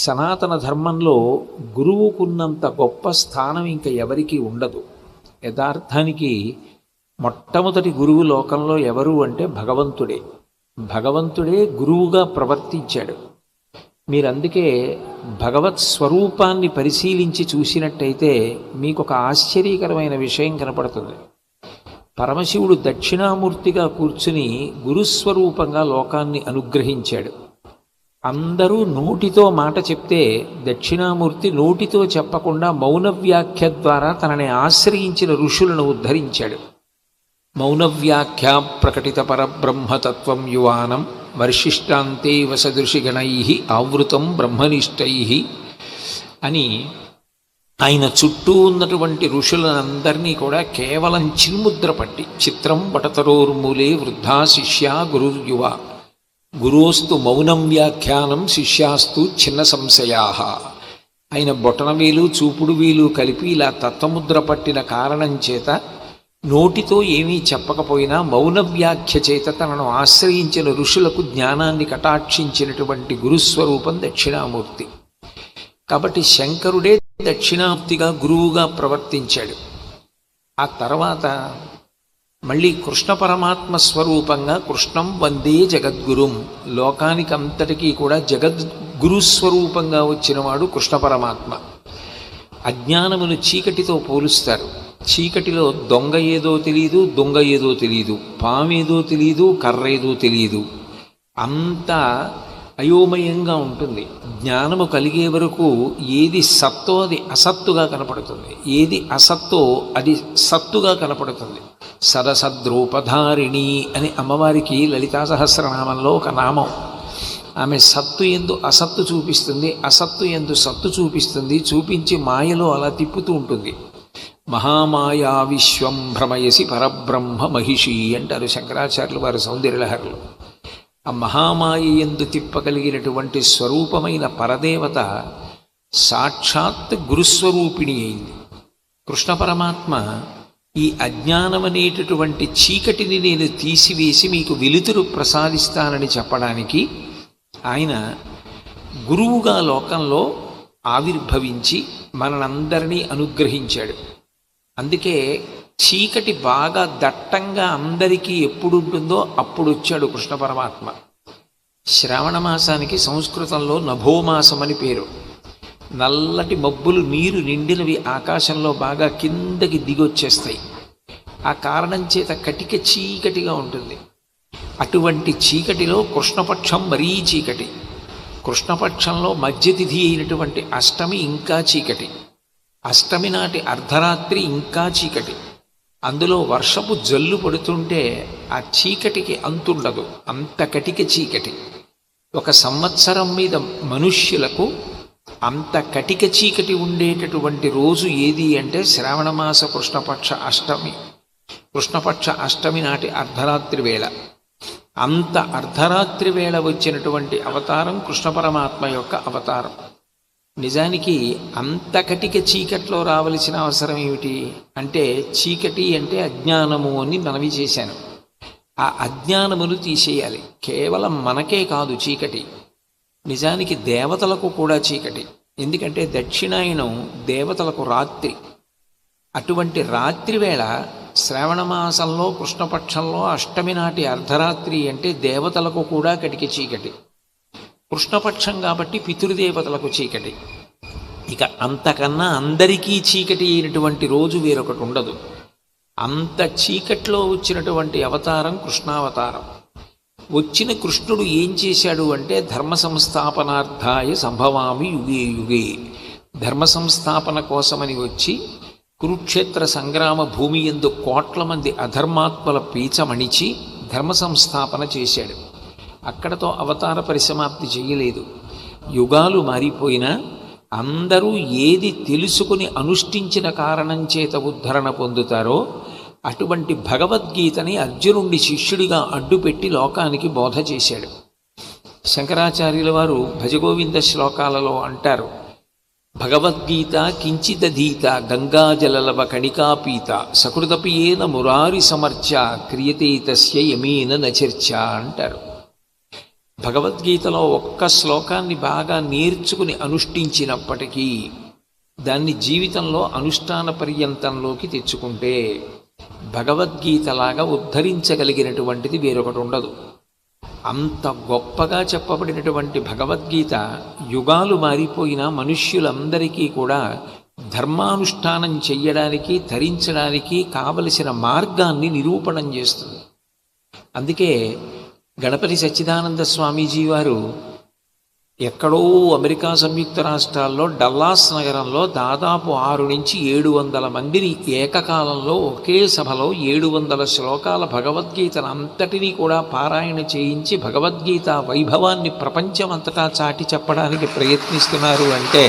సనాతన ధర్మంలో గురువుకున్నంత గొప్ప స్థానం ఇంకా ఎవరికీ ఉండదు. యథార్థానికి మొట్టమొదటి గురువు లోకంలో ఎవరు అంటే భగవంతుడే. భగవంతుడే గురువుగా ప్రవర్తించాడు. మీరు అందుకే భగవత్ స్వరూపాన్ని పరిశీలించి చూసినట్టయితే మీకు ఒక ఆశ్చర్యకరమైన విషయం కనపడుతుంది. పరమశివుడు దక్షిణామూర్తిగా కూర్చుని గురుస్వరూపంగా లోకాన్ని అనుగ్రహించాడు. అందరూ నోటితో మాట చెప్తే దక్షిణామూర్తి నోటితో చెప్పకుండా మౌన వ్యాఖ్య ద్వారా తనని ఆశ్రయించిన ఋషులను ఉద్ధరించాడు. మౌన వ్యాఖ్య ప్రకటిత పరబ్రహ్మతత్వం యువానం వర్షిష్టాంతే వసదృషిగణై ఆవృతం బ్రహ్మనిష్టై అని ఆయన చుట్టూ ఉన్నటువంటి ఋషులందరినీ కూడా కేవలం చిన్ముద్ర పట్టి చిత్రం వటతరోర్మూలే వృద్ధా శిష్య గురుర్యువ గురోస్తు మౌనం వ్యాఖ్యానం శిష్యాస్తు చిన్న సంశయా ఆయన బొటనవేలు చూపుడు వీలు కలిపి ఇలా తత్వముద్ర పట్టిన కారణం చేత నోటితో ఏమీ చెప్పకపోయినా మౌన వ్యాఖ్య చేత తనను ఆశ్రయించిన ఋషులకు జ్ఞానాన్ని కటాక్షించినటువంటి గురుస్వరూపం దక్షిణామూర్తి. కాబట్టి శంకరుడే దక్షిణాప్తిగా గురువుగా ప్రవర్తించాడు. ఆ తర్వాత మళ్ళీ కృష్ణ పరమాత్మ స్వరూపంగా కృష్ణం వందే జగద్గురుం. లోకానికంతటికీ కూడా జగద్గురు స్వరూపంగా వచ్చినవాడు కృష్ణ పరమాత్మ. అజ్ఞానమును చీకటితో పోలుస్తారు. చీకటిలో దొంగ ఏదో తెలియదు దొంగ ఏదో తెలియదు పామేదో తెలియదు కర్ర ఏదో తెలియదు అంతా అయోమయంగా ఉంటుంది. జ్ఞానము కలిగే వరకు ఏది సత్తో అది అసత్తుగా కనపడుతుంది. ఏది అసత్తో అది సత్తుగా కనపడుతుంది. సరసద్రూపధారిణి అని అమ్మవారికి లలితా సహస్రనామంలో ఒక నామం. ఆమె సత్తు ఎందు అసత్తు చూపిస్తుంది అసత్తు ఎందు సత్తు చూపిస్తుంది చూపించి మాయలో అలా తిప్పుతూ ఉంటుంది. మహామాయా విశ్వం భ్రమయసి పరబ్రహ్మ మహిషి అంటారు శంకరాచార్యులు వారి సౌందర్యలహరులు. ఆ మహామాయ ఎందు తిప్పగలిగినటువంటి స్వరూపమైన పరదేవత సాక్షాత్ గురుస్వరూపిణి అయింది. కృష్ణ పరమాత్మ ఈ అజ్ఞానమనేటటువంటి చీకటిని నేను తీసివేసి మీకు వెలుతురు ప్రసాదిస్తానని చెప్పడానికి ఆయన గురువుగా లోకంలో ఆవిర్భవించి మనందరినీ అనుగ్రహించాడు. అందుకే చీకటి బాగా దట్టంగా అందరికీ ఎప్పుడు ఉంటుందో అప్పుడు వచ్చాడు కృష్ణ పరమాత్మ. శ్రావణ మాసానికి సంస్కృతంలో నభోమాసం అని పేరు. నల్లటి మబ్బులు నీరు నిండినవి ఆకాశంలో బాగా కిందకి దిగొచ్చేస్తాయి. ఆ కారణం చేత కటిక చీకటిగా ఉంటుంది. అటువంటి చీకటిలో కృష్ణపక్షం మరీ చీకటి. కృష్ణపక్షంలో మధ్యతిథి అయినటువంటి అష్టమి ఇంకా చీకటి. అష్టమి నాటి అర్ధరాత్రి ఇంకా చీకటి. అందులో వర్షపు జల్లు పడుతుంటే ఆ చీకటికి అంతుండదు. అంత కటిక చీకటి. ఒక సంవత్సరం మీద మనుష్యులకు అంత కటిక చీకటి ఉండేటటువంటి రోజు ఏది అంటే శ్రావణమాస కృష్ణపక్ష అష్టమి. కృష్ణపక్ష అష్టమి నాటి అర్ధరాత్రి వేళ. అంత అర్ధరాత్రి వేళ వచ్చినటువంటి అవతారం కృష్ణ పరమాత్మ యొక్క అవతారం. నిజానికి అంత కటిక చీకట్లో రావలసిన అవసరం ఏమిటి? అంటే చీకటి అంటే అజ్ఞానము అని మనవి చేశాను. ఆ అజ్ఞానమును తీసేయాలి. కేవలం మనకే కాదు చీకటి. నిజానికి దేవతలకు కూడా చీకటి. ఎందుకంటే దక్షిణాయనం దేవతలకు రాత్రి. అటువంటి రాత్రి వేళ శ్రావణ మాసంలో కృష్ణపక్షంలో అష్టమి నాటి అర్ధరాత్రి అంటే దేవతలకు కూడా కటికి చీకటి. కృష్ణపక్షం కాబట్టి పితృదేవతలకు చీకటి. ఇక అంతకన్నా అందరికీ చీకటి అయినటువంటి రోజు వేరొకటి ఉండదు. అంత చీకట్లో వచ్చినటువంటి అవతారం కృష్ణావతారం. వచ్చిన కృష్ణుడు ఏం చేశాడు అంటే ధర్మ సంస్థాపనార్థాయ సంభవామి యుగే యుగే. ధర్మ సంస్థాపన కోసమని వచ్చి కురుక్షేత్ర సంగ్రామ భూమి ఎందు కోట్ల మంది అధర్మాత్మల పీచమణిచి ధర్మ సంస్థాపన చేశాడు. అక్కడతో అవతార పరిసమాప్తి చేయలేదు. యుగాలు మారిపోయినా అందరూ ఏది తెలుసుకుని అనుష్ఠించిన కారణం చేత ఉద్ధరణ పొందుతారో అటువంటి భగవద్గీతని అర్జునుడి శిష్యుడిగా అడ్డుపెట్టి లోకానికి బోధ చేశాడు. శంకరాచార్యుల వారు భజగోవింద శ్లోకాలలో అంటారు భగవద్గీత కించిదధీత గంగాజలలవ కణికాపీత సకృతపియేన మురారి సమర్చ క్రియతే తస్య యమీన నచర్చ అంటారు. భగవద్గీతలో ఒక్క శ్లోకాన్ని బాగా నేర్చుకుని అనుష్ఠించినప్పటికీ దాన్ని జీవితంలో అనుష్ఠాన పర్యంతంలోకి తెచ్చుకుంటే భగవద్గీతలాగా ఉద్ధరించగలిగినటువంటిది వేరొకటి ఉండదు. అంత గొప్పగా చెప్పబడినటువంటి భగవద్గీత యుగాలు మారిపోయిన మనుష్యులందరికీ కూడా ధర్మానుష్ఠానం చెయ్యడానికి ధరించడానికి కావలసిన మార్గాన్ని నిరూపణం చేస్తుంది. అందుకే గణపతి సచ్చిదానంద స్వామీజీ వారు ఎక్కడో అమెరికా సంయుక్త రాష్ట్రాల్లో డల్లాస్ నగరంలో దాదాపు ఆరు నుంచి ఏడు వందల మందిని ఏకకాలంలో ఒకే సభలో ఏడు వందల శ్లోకాల భగవద్గీతను అంతటినీ కూడా పారాయణ చేయించి భగవద్గీత వైభవాన్ని ప్రపంచమంతటా చాటి చెప్పడానికి ప్రయత్నిస్తున్నారు అంటే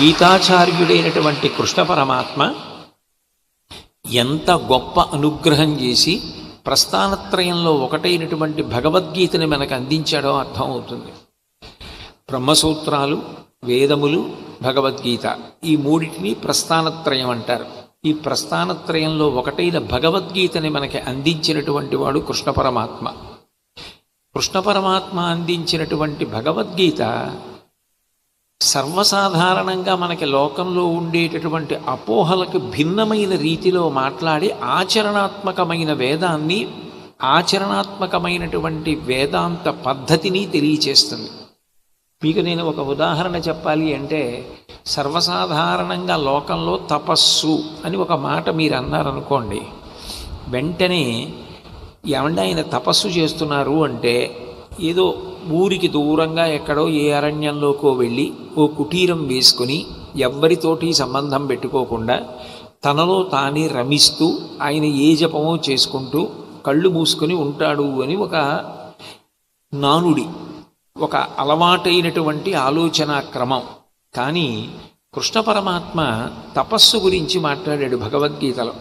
గీతాచార్యుడైనటువంటి కృష్ణ పరమాత్మ ఎంత గొప్ప అనుగ్రహం చేసి ప్రస్థానత్రయంలో ఒకటైనటువంటి భగవద్గీతని మనకు అందించాడో అర్థమవుతుంది. బ్రహ్మసూత్రాలు వేదములు భగవద్గీత ఈ మూడింటిని ప్రస్థానత్రయం అంటారు. ఈ ప్రస్థానత్రయంలో ఒకటైన భగవద్గీతని మనకి అందించినటువంటి వాడు కృష్ణ పరమాత్మ. కృష్ణ పరమాత్మ అందించినటువంటి భగవద్గీత సర్వసాధారణంగా మనకి లోకంలో ఉండేటటువంటి అపోహలకు భిన్నమైన రీతిలో మాట్లాడి ఆచరణాత్మకమైన వేదాన్ని ఆచరణాత్మకమైనటువంటి వేదాంత పద్ధతిని తెలియచేస్తుంది. మీకు నేను ఒక ఉదాహరణ చెప్పాలి అంటే సర్వసాధారణంగా లోకంలో తపస్సు అని ఒక మాట మీరు అన్నారనుకోండి వెంటనే ఏమంటే ఆయన తపస్సు చేస్తున్నారు అంటే ఏదో ఊరికి దూరంగా ఎక్కడో ఏ అరణ్యంలోకో వెళ్ళి ఓ కుటీరం వేసుకొని ఎవ్వరితోటి సంబంధం పెట్టుకోకుండా తనలో తానే రమిస్తూ ఆయన ఏ జపమో చేసుకుంటూ కళ్ళు మూసుకొని ఉంటాడు అని ఒక నానుడి ఒక అలవాటైనటువంటి ఆలోచన క్రమం. కానీ కృష్ణ పరమాత్మ తపస్సు గురించి మాట్లాడాడు భగవద్గీతలో.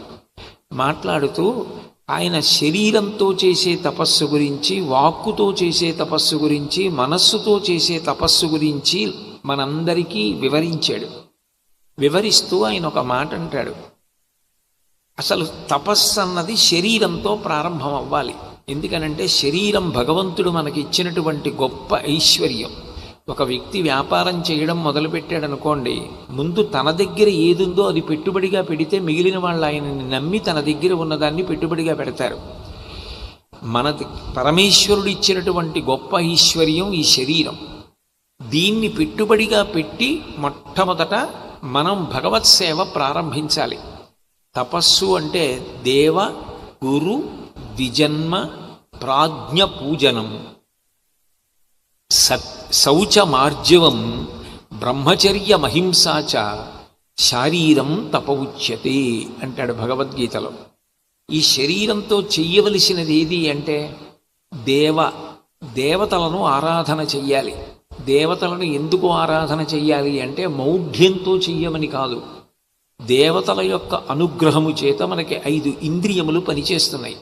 మాట్లాడుతూ ఆయన శరీరంతో చేసే తపస్సు గురించి వాక్కుతో చేసే తపస్సు గురించి మనస్సుతో చేసే తపస్సు గురించి మనందరికీ వివరించాడు. వివరిస్తూ ఆయన ఒక మాట అంటాడు. అసలు తపస్సు అన్నది శరీరంతో ప్రారంభం అవ్వాలి ఎందుకనంటే శరీరం భగవంతుడు మనకి ఇచ్చినటువంటి గొప్ప ఐశ్వర్యం. ఒక వ్యక్తి వ్యాపారం చేయడం మొదలుపెట్టాడు అనుకోండి ముందు తన దగ్గర ఏదుందో అది పెట్టుబడిగా పెడితే మిగిలిన వాళ్ళు ఆయనని నమ్మి తన దగ్గర ఉన్నదాన్ని పెట్టుబడిగా పెడతారు. మన పరమేశ్వరుడు ఇచ్చినటువంటి గొప్ప ఐశ్వర్యం ఈ శరీరం. దీన్ని పెట్టుబడిగా పెట్టి మొట్టమొదట మనం భగవత్ సేవ ప్రారంభించాలి. తపస్సు అంటే దేవ గురు ద్విజన్మ ప్రాజ్ఞ పూజనం సత్ శౌచమార్జవం బ్రహ్మచర్య మహింసాచ శారీరం తప ఉచ్యతే అంటాడు భగవద్గీతలో. ఈ శరీరంతో చెయ్యవలసినది ఏది అంటే దేవ దేవతలను ఆరాధన చెయ్యాలి. దేవతలను ఎందుకు ఆరాధన చెయ్యాలి అంటే మౌఢ్యంతో చెయ్యమని కాదు. దేవతల యొక్క అనుగ్రహము చేత మనకి ఐదు ఇంద్రియములు పనిచేస్తున్నాయి.